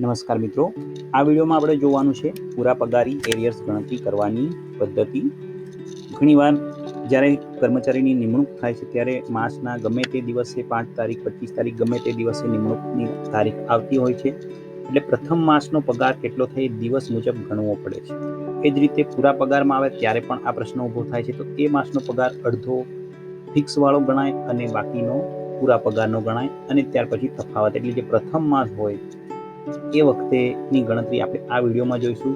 નમસ્કાર મિત્રો. આ વિડીયોમાં આપણે જોવાનું છે પૂરા પગારી એરિયર્સ ગણતરી કરવાની પદ્ધતિ. ઘણીવાર જ્યારે કર્મચારીની નિમણૂક થાય છે ત્યારે માસના ગમે તે દિવસે પાંચ તારીખ, પચીસ તારીખ ગમે તે દિવસે નિમણૂકની તારીખ આવતી હોય છે. એટલે પ્રથમ માસનો પગાર કેટલો થાય દિવસ મુજબ ગણવો પડે છે. એ જ રીતે પૂરા પગારમાં આવે ત્યારે પણ આ પ્રશ્ન ઊભો થાય છે. તો એ માસનો પગાર અડધો ફિક્સ વાળો ગણાય અને બાકીનો પૂરા પગારનો ગણાય અને ત્યાર પછી તફાવત. એટલે જે પ્રથમ માસ હોય એ વખતેની ગણતરી આપણે આ વિડીયોમાં જોઈશું.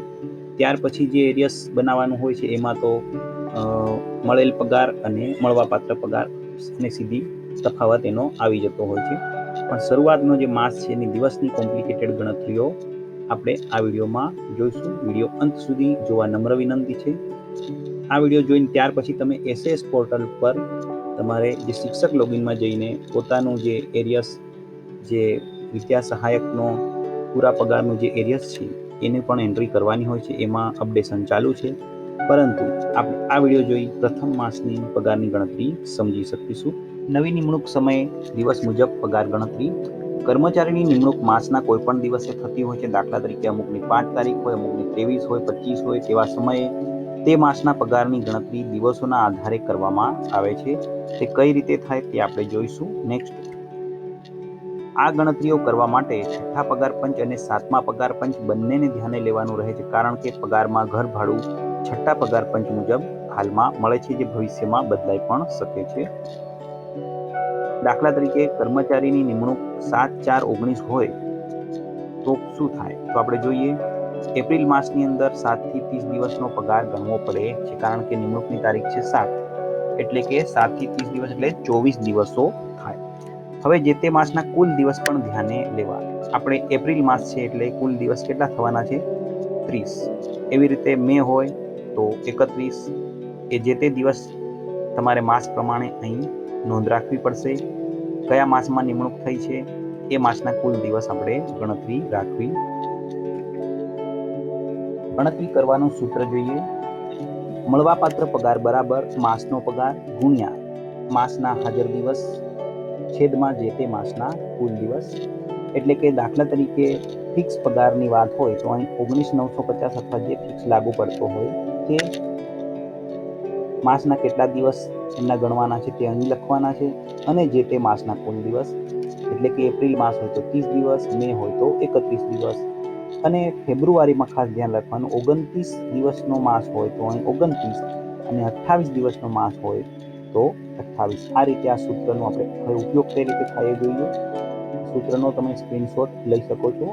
ત્યાર પછી જે એરિયસ બનાવવાનું હોય છે, એમાં તો મળેલ પગાર અને મળવાપાત્ર પગાર અને સીધી તફાવત એનો આવી જતો હોય છે. પણ શરૂઆતનો જે માસ છે, એની દિવસની કોમ્પ્લિકેટેડ ગણતરીઓ આપણે આ વિડીયોમાં જોઈશું. વીડિયો અંત સુધી જોવા નમ્ર વિનંતી છે. આ વીડિયો જોઈને ત્યાર પછી તમે એસએસ પોર્ટલ પર તમારે જે શિક્ષક લોગિનમાં જઈને પોતાનું જે એરિયસ જે વિદ્યા સહાયકનો પૂરા પગારનું જે એરિયસ છે, એને પણ એન્ટ્રી કરવાની હોય છે. એમાં અપડેશન ચાલુ છે. પરંતુ આપણે આ વીડિયો જોઈ પ્રથમ માસની પગારની ગણતરી સમજી શકીશું. નવી નિમણૂક સમયે દિવસ મુજબ પગાર ગણતરી. કર્મચારીની નિમણૂક માસના કોઈ પણ દિવસે થતી હોય છે. દાખલા તરીકે અમુકની પાંચ તારીખ હોય, અમુકની ત્રેવીસ હોય, પચીસ હોય તેવા સમયે તે માસના પગારની ગણતરી દિવસોના આધારે કરવામાં આવે છે. તે કઈ રીતે થાય તે આપણે જોઈશું. નેક્સ્ટ આ ગણતરીઓ કરવા માટે છઠ્ઠા પગાર પંચ અને સાતમા પગાર પંચ બંનેને ધ્યાને લેવાનું રહે છે. કારણ કે પગારમાં ઘર ભાડું છઠ્ઠા પગાર પંચ મુજબ હાલમાં મળે છે, જે ભવિષ્યમાં બદલાઈ પણ શકે છે. દાખલા તરીકે કર્મચારીની નિમણૂક સાત ચાર ઓગણીસ હોય તો શું થાય? તો આપણે જોઈએ, એપ્રિલ માસની અંદર સાતથી ત્રીસ દિવસનો પગાર ગણવો પડે છે. કારણ કે નિમણૂકની તારીખ છે સાત. એટલે કે સાતથી ત્રીસ દિવસ એટલે ચોવીસ દિવસો હવે જે તે માસના કુલ દિવસ પણ ધ્યાને લેવા. આપણે એપ્રિલ માસ છે એટલે કુલ દિવસ કેટલા થવાના છે? ત્રીસ. એવી રીતે મે હોય તો એકત્રીસ. એ જે તે દિવસ તમારે માસ પ્રમાણે અહીં નોંધ રાખવી પડશે. કયા માસમાં નિમણૂક થઈ છે? એ માસના કુલ દિવસ આપણે ગણતરી રાખવી. ગણતરી કરવાનું સૂત્ર જોઈએ. મળવાપાત્ર પગાર બરાબર માસનો પગાર ગુણ્યા માસના હાજર દિવસ. છેદમાં જે તે માસના કુલ દિવસ એટલે કે દાખલા તરીકે ફિક્સ પગારની વાત હોય તો અહીં ઓગણીસ નવસો પચાસ અથવા જે ફિક્સ લાગુ પડતો હોય તે માસના કેટલા દિવસ એમના ગણવાના છે તે અહીં લખવાના છે અને જે તે માસના કુલ દિવસ એટલે કે એપ્રિલ માસ હોય તો ત્રીસ દિવસ, મે હોય તો એકત્રીસ દિવસ. અને ફેબ્રુઆરીમાં ખાસ ધ્યાન રાખવાનું, ઓગણત્રીસ દિવસનો માસ હોય તો અહીં ઓગણત્રીસ અને અઠ્ઠાવીસ દિવસનો માસ હોય તો અઠ્ઠાવીસ. આ રીતે આ સૂત્રનો આપણે હવે ઉપયોગ કઈ રીતે થાય જોઈએ. સૂત્રનો તમે સ્ક્રીનશોટ લઈ શકો છો.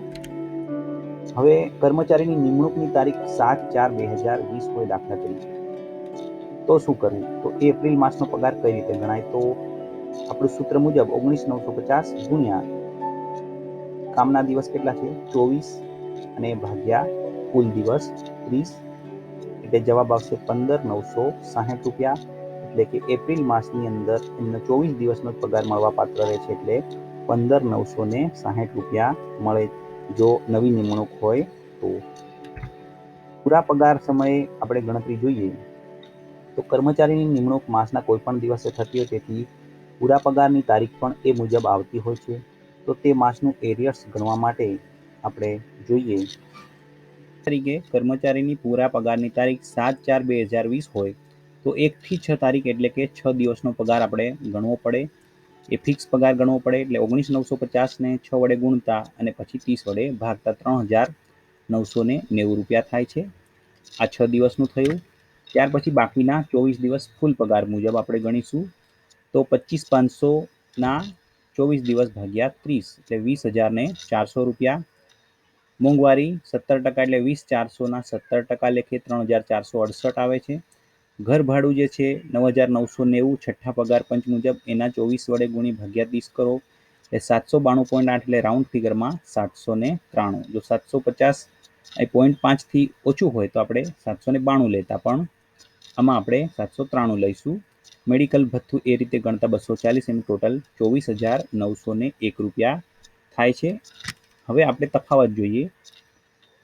હવે કર્મચારીની નિમણૂકની તારીખ સાત ચાર બે હજાર વીસ હોય દાખલા તરીકે. તો શું કરવું? તો એપ્રિલ માસનો પગાર કઈ રીતે ગણાય? તો આપણું સૂત્ર મુજબ ઓગણીસ નવસો પચાસ ગુણ્યા કામના દિવસ કેટલા છે? ચોવીસ અને ભાગ્યા કુલ દિવસ ત્રીસ. એટલે જવાબ આવશે પંદર નવસો સાહીઠ રૂપિયા. એટલે કે એપ્રિલ માસની અંદર એમને ચોવીસ દિવસનો જ પગાર મળવા પાત્ર રહે છે એટલે પંદર નવસો ને સાહીઠ રૂપિયા મળે જો નવી નિમણૂક હોય તો. પૂરા પગાર સમયે આપણે ગણતરી જોઈએ તો કર્મચારીની નિમણૂક માસના કોઈ પણ દિવસે થતી હોય તેથી પૂરા પગારની તારીખ પણ એ મુજબ આવતી હોય છે. તો તે માસનું એરિયર્સ ગણવા માટે આપણે જોઈએ. તરીકે કર્મચારીની પૂરા પગારની તારીખ સાત ચાર બે હજાર વીસ હોય. તો એકથી છ તારીખ એટલે કે છ દિવસનો પગાર આપણે ગણવો પડે. એ ફિક્સ પગાર ગણવો પડે એટલે ઓગણીસ નવસો પચાસને છ વડે ગુણતા અને પછી ત્રીસ વડે ભાગતા ત્રણ હજાર નવસો નેવું રૂપિયા થાય છે. આ છ દિવસનું થયું. ત્યાર પછી બાકીના ચોવીસ દિવસ ફૂલ પગાર મુજબ આપણે ગણીશું. તો પચીસ પાંચસોના ચોવીસ દિવસ ભાગ્યા ત્રીસ એટલે વીસ હજારને ચારસો રૂપિયા. મોંઘવારી સત્તર ટકા એટલે વીસ ચારસોના સત્તર ટકા લેખે ત્રણ હજાર ચારસો અડસઠ આવે છે. ઘર ભાડું જે છે, નવ હજાર નવસો નેવું છઠ્ઠા પગાર પંચ મુજબ એના ચોવીસ વડે ગુણી ભાગ્યા ત્રીસ કરો. એટલે સાતસો બાણું પોઈન્ટ આઠ એટલે રાઉન્ડ ફિગરમાં સાતસો ને ત્રાણું. જો સાતસો પચાસ એ પોઈન્ટ પાંચથી ઓછું હોય તો આપણે સાતસો ને બાણું લેતા, પણ આમાં આપણે સાતસો ત્રાણું લઈશું. મેડિકલ ભથ્થું એ રીતે ગણતા બસો ચાલીસ, એનું ટોટલ ચોવીસ હજાર નવસો ને એક રૂપિયા થાય છે. હવે આપણે તફાવત જોઈએ.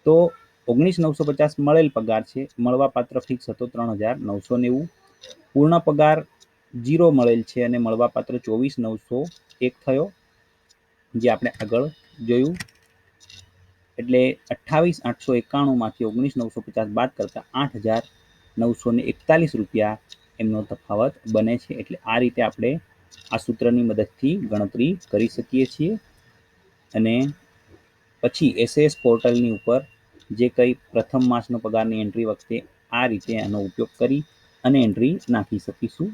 તો ઓગણીસ નવસો પચાસ મળેલ પગાર છે. મળવાપાત્ર ફિક્સ હતો ત્રણ હજાર નવસો નેવું. પૂર્ણ પગાર જીરો મળેલ છે અને મળવાપાત્ર ચોવીસ નવસો એક થયો, જે આપણે આગળ જોયું. એટલે અઠ્ઠાવીસ આઠસો એકાણુંમાંથી ઓગણીસ નવસો પચાસ બાદ કરતાં આઠ હજાર નવસો ને એકતાલીસ રૂપિયા એમનો તફાવત બને છે. એટલે આ રીતે આપણે આ સૂત્રની મદદથી ગણતરી કરી શકીએ છીએ. અને પછી એસએસ પોર્ટલની ઉપર જે કંઈ પ્રથમ માસનો પગારની એન્ટ્રી વખતે આ રીતે આનો ઉપયોગ કરી અને એન્ટ્રી નાખી શકીશું.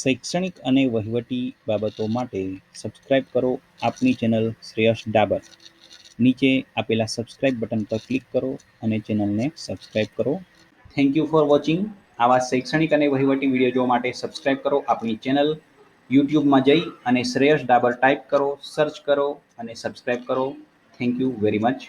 શૈક્ષણિક અને વહીવટી બાબતો માટે સબસ્ક્રાઇબ કરો આપની ચેનલ શ્રેયસ ડાબર. નીચે આપેલા સબસ્ક્રાઇબ બટન પર ક્લિક કરો અને ચેનલને સબસ્ક્રાઇબ કરો. થેન્ક યુ ફોર વોચિંગ આવા શૈક્ષણિક અને વહીવટી વીડિયો જોવા માટે સબસ્ક્રાઇબ કરો આપણી ચેનલ. યુટ્યુબમાં જઈ અને શ્રેયસ ડાબર ટાઈપ કરો સર્ચ કરો અને સબસ્ક્રાઇબ કરો. Thank you very much